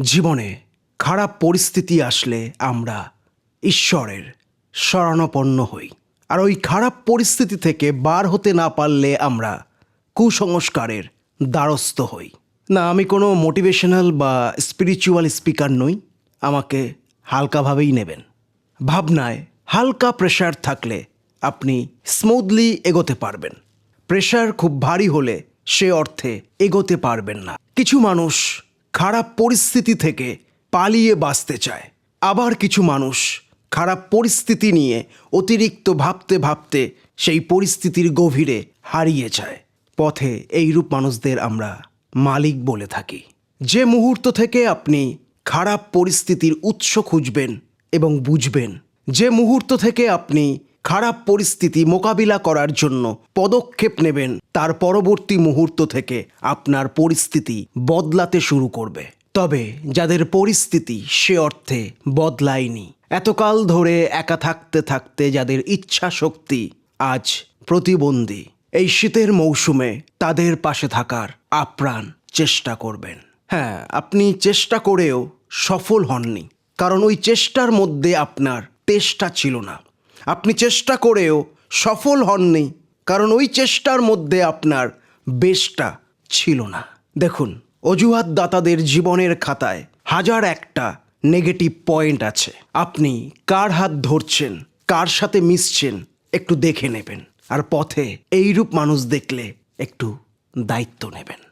জীবনে খারাপ পরিস্থিতি আসলে আমরা ঈশ্বরের শরণাপন্ন হই। আর ওই খারাপ পরিস্থিতি থেকে বার হতে না পারলে আমরা কুসংস্কারের দ্বারস্থ হই। না, আমি কোনো মোটিভেশনাল বা স্পিরিচুয়াল স্পিকার নই। আমাকে হালকাভাবেই নেবেন। ভাবনায় হালকা প্রেশার থাকলে আপনি স্মুথলি এগোতে পারবেন। প্রেশার খুব ভারী হলে সে অর্থে এগোতে পারবেন না। কিছু মানুষ খারাপ পরিস্থিতি থেকে পালিয়ে বাঁচতে চায়। আবার কিছু মানুষ খারাপ পরিস্থিতি নিয়ে অতিরিক্ত ভাবতে ভাবতে সেই পরিস্থিতির গভীরে হারিয়ে যায়। পথে এইরূপ মানুষদের আমরা মালিক বলে থাকি। যে মুহূর্ত থেকে আপনি খারাপ পরিস্থিতির উৎস খুঁজবেন এবং বুঝবেন, যে মুহূর্ত থেকে আপনি খারাপ পরিস্থিতি মোকাবিলা করার জন্য পদক্ষেপ নেবেন তার পরবর্তী মুহূর্ত থেকে আপনার পরিস্থিতি বদলাতে শুরু করবে। তবে যাদের পরিস্থিতি সে অর্থে বদলায়নি, এতকাল ধরে একা থাকতে থাকতে যাদের ইচ্ছা শক্তি আজ প্রতিবন্ধী, এই শীতের মৌসুমে তাদের পাশে থাকার আপ্রাণ চেষ্টা করবেন। হ্যাঁ আপনি চেষ্টা করেও সফল হননি, কারণ ওই চেষ্টার মধ্যে আপনার তেষ্টা ছিল না। আপনি চেষ্টা করেও সফল হননি, কারণ ওই চেষ্টার মধ্যে আপনার বেশটা ছিল না। দেখুন, অজুহাত দাতাদের জীবনের খাতায় হাজার একটা নেগেটিভ পয়েন্ট আছে। আপনি কার হাত ধরছেন, কার সাথে মিশছেন, একটু দেখে নেবেন। আর পথে এইরূপ মানুষ দেখলে একটু দায়িত্ব নেবেন।